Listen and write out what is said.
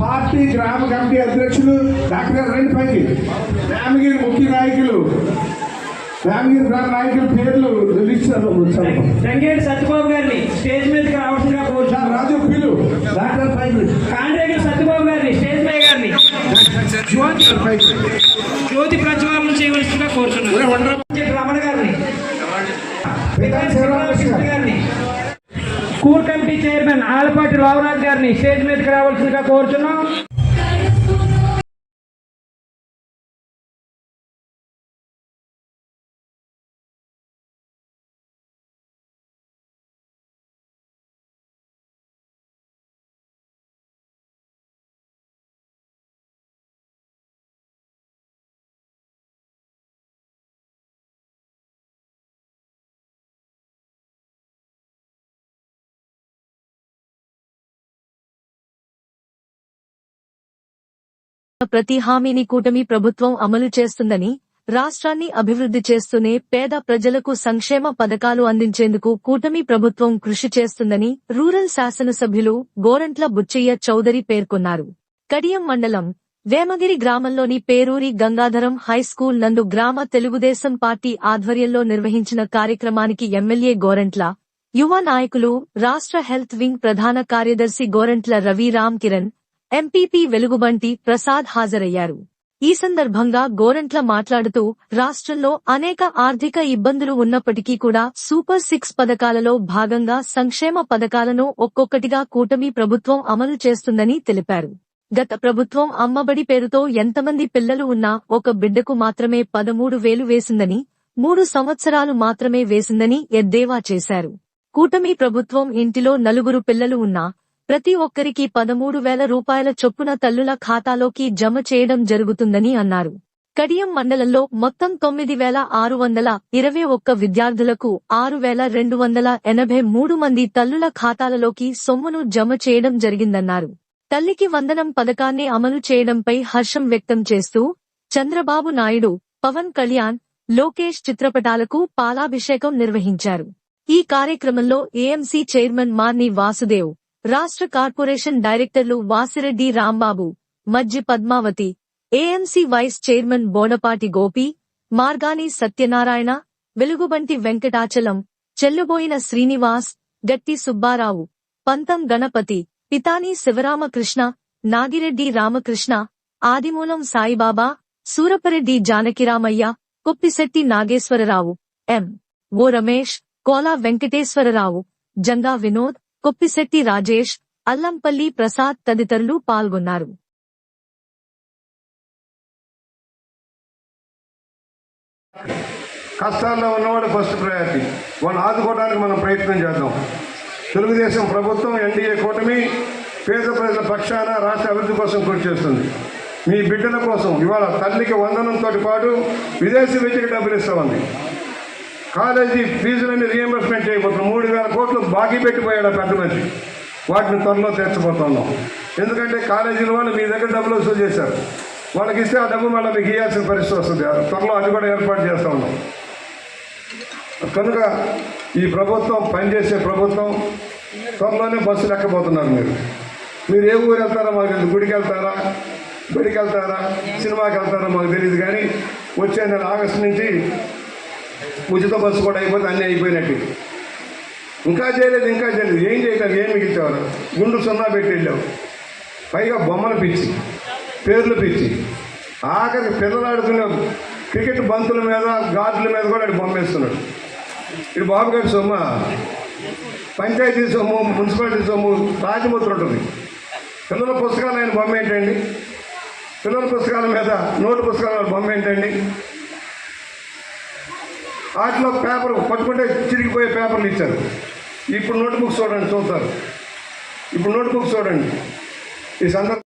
Party గ్రామ committee అధ్యక్షులు doctor గారు రెండు రామగిరి ముఖ్య నాయకులు రామగిరి గ్రామ నాయకుల పేర్లు రిలీజ్చారు రంగేటి సత్యబాబు గారిని స్టేజ్ మీదకి రావాల్సిందిగా కోరుతాను రాజు పిలు డాక్టర్ పైకి. కాండ్రేగి సత్యబాబు గారిని స్టేజ్ మీద గారిని. జ్యోతి ప్రజ్వాలన చేయవలసిందిగా కోరుతున్నాను రమణ గారిని. కమిటీ చైర్మన్ ఆలపాటి రావరాజ్ గారిని స్టేజ్ మీదకి రావాల్సిందిగా కోరుతున్నాం ప్రతి హామీని కూటమి ప్రభుత్వం అమలు చేస్తుందని రాష్ట్రాన్ని అభివృద్ధి చేస్తూనే పేద ప్రజలకు సంక్షేమ పథకాలు అందించేందుకు కూటమి ప్రభుత్వం కృషి చేస్తుందని రూరల్ శాసనసభ్యులు గోరంట్ల బుచ్చయ్య చౌదరి పేర్కొన్నారు. కడియం మండలం వేమగిరి గ్రామంలోని పేరూరి గంగాధరం హైస్కూల్ నందు గ్రామ తెలుగుదేశం పార్టీ ఆధ్వర్యంలో నిర్వహించిన కార్యక్రమానికి ఎమ్మెల్యే గోరంట్ల యువ నాయకులు రాష్ట్ర హెల్త్ వింగ్ ప్రధాన కార్యదర్శి గోరంట్ల రవి రామ్ కిరణ్ ఎంపీపీ వెలుగుబంటి ప్రసాద్ హాజరయ్యారు. ఈ సందర్భంగా గోరంట్ల మాట్లాడుతూ రాష్ట్రంలో అనేక ఆర్థిక ఇబ్బందులు ఉన్నప్పటికీ కూడా సూపర్ సిక్స్ పథకాలలో భాగంగా సంక్షేమ పథకాలను ఒక్కొక్కటిగా కూటమి ప్రభుత్వం అమలు చేస్తుందని తెలిపారు. గత ప్రభుత్వం అమ్మబడి పేరుతో ఎంతమంది పిల్లలు ఉన్నా ఒక బిడ్డకు మాత్రమే పదమూడు వేలు వేసిందని మూడు సంవత్సరాలు మాత్రమే వేసిందని ఎద్దేవా చేశారు. కూటమి ప్రభుత్వం ఇంటిలో నలుగురు పిల్లలు ఉన్నా ప్రతి ఒక్కరికి పదమూడు వేల రూపాయల చొప్పున తల్లుల ఖాతాలోకి జమ చేయడం జరుగుతుందని అన్నారు. కడియం మండలంలో మొత్తం తొమ్మిది వేల ఆరు వందల ఇరవై ఒక్క విద్యార్థులకు ఆరు వేల రెండు వందల ఎనభై మూడు మంది తల్లుల ఖాతాలలోకి సొమ్మును జమ చేయడం జరిగిందన్నారు. తల్లికి వందనం పథకాన్ని అమలు చేయడంపై హర్షం వ్యక్తం చేస్తూ చంద్రబాబు నాయుడు పవన్ కళ్యాణ్ లోకేష్ చిత్రపటాలకు పాలాభిషేకం నిర్వహించారు. ఈ కార్యక్రమంలో ఏఎంసీ చైర్మన్ మార్ని వాసుదేవ్ రాష్ట్ర కార్పొరేషన్ డైరెక్టర్లు Vasireddy Rambabu Majji Padmavathi AMC vice chairman Bodapati Gopi Margani Satyanarayana Velugubanti Venkatachalam Chelluboina Srinivas Gatti Subbarao Pantham Ganapathi Pithani Sivaramakrishna Nagireddy Ramakrishna Adimulam Saibaba Surapareddy Janakiramaiah Koppisetti Nageswararao M. O Ramesh Kola Venkateswararao Janga Vinod Koppisetti Rajesh Allampalli Prasad తదితరులు పాల్గొన్నారు. కష్టాల్లో ఉన్నవాడు first priority వాళ్ళు ఆదుకోవడానికి మనం ప్రయత్నం చేద్దాం. తెలుగుదేశం ప్రభుత్వం ఎన్డీఏ కూటమి పేద ప్రజల పక్షాన రాష్ట్ర అభివృద్ధి కోసం కృషి చేస్తుంది. మీ బిడ్డల కోసం ఇవాళ తల్లికి వందనంతో పాటు విదేశీ విద్యకి డబ్బులు ఇస్తామండి కాలేజీ ఫీజులన్నీ రియంబర్స్మెంట్ చేయబోతున్నాం. మూడు వేల కోట్లు బాకీ పెట్టిపోయాడు పెద్ద మనిషి. వాటిని త్వరలో తెచ్చబోతున్నాం ఎందుకంటే కాలేజీల వాళ్ళు మీ దగ్గర డబ్బులు వసూలు చేశారు. వాళ్ళకి ఇస్తే ఆ డబ్బు మళ్ళీ మీకు ఇవ్వాల్సిన పరిస్థితి వస్తుంది. త్వరలో అది కూడా ఏర్పాటు చేస్తూ ఉన్నాం. కనుక ఈ ప్రభుత్వం పనిచేసే ప్రభుత్వం త్వరలోనే బస్సులు ఎక్కబోతున్నారు మీరు. మీరు ఏ ఊరు వెళ్తారో మాకు తెలియదు. గుడికి వెళ్తారా? బడికి వెళ్తారా? సినిమాకి వెళ్తారా మాకు తెలియదు. కానీ వచ్చే నెల ఆగస్టు నుంచి ఉచిత బస్సు కూడా అయిపోతే అన్నీ అయిపోయినట్టు. ఇంకా చేయలేదు ఇంకా చేయలేదు. ఏం చేయలేదు ఏం మిగిల్చేవారు గుండు సున్నా పెట్టి వెళ్ళావు. పైగా బొమ్మలు పిచ్చి పేర్లు పిచ్చి. ఆఖరి పిల్లలు ఆడుకునే క్రికెట్ బంతుల మీద గాజుల మీద కూడా ఆడు బొమ్మేస్తున్నాడు. వేస్తున్నాడు బాబు గారి సొమ్ము పంచాయతీ సొమ్ము మున్సిపాలిటీ సొమ్ము రాజముద్ర ఉంటుంది. పిల్లల పుస్తకాలు ఆయన బొమ్మ ఏంటండి? పిల్లల పుస్తకాల మీద నోటు పుస్తకాల బొమ్మ ఏంటండి? వాటిలో పేపర్ పట్టుకుంటే చిరిగిపోయే పేపర్లు ఇచ్చారు. ఇప్పుడు నోట్ బుక్స్ చూడండి చూస్తారు ఇప్పుడు నోట్ బుక్స్ చూడండి. ఈ సందర్భం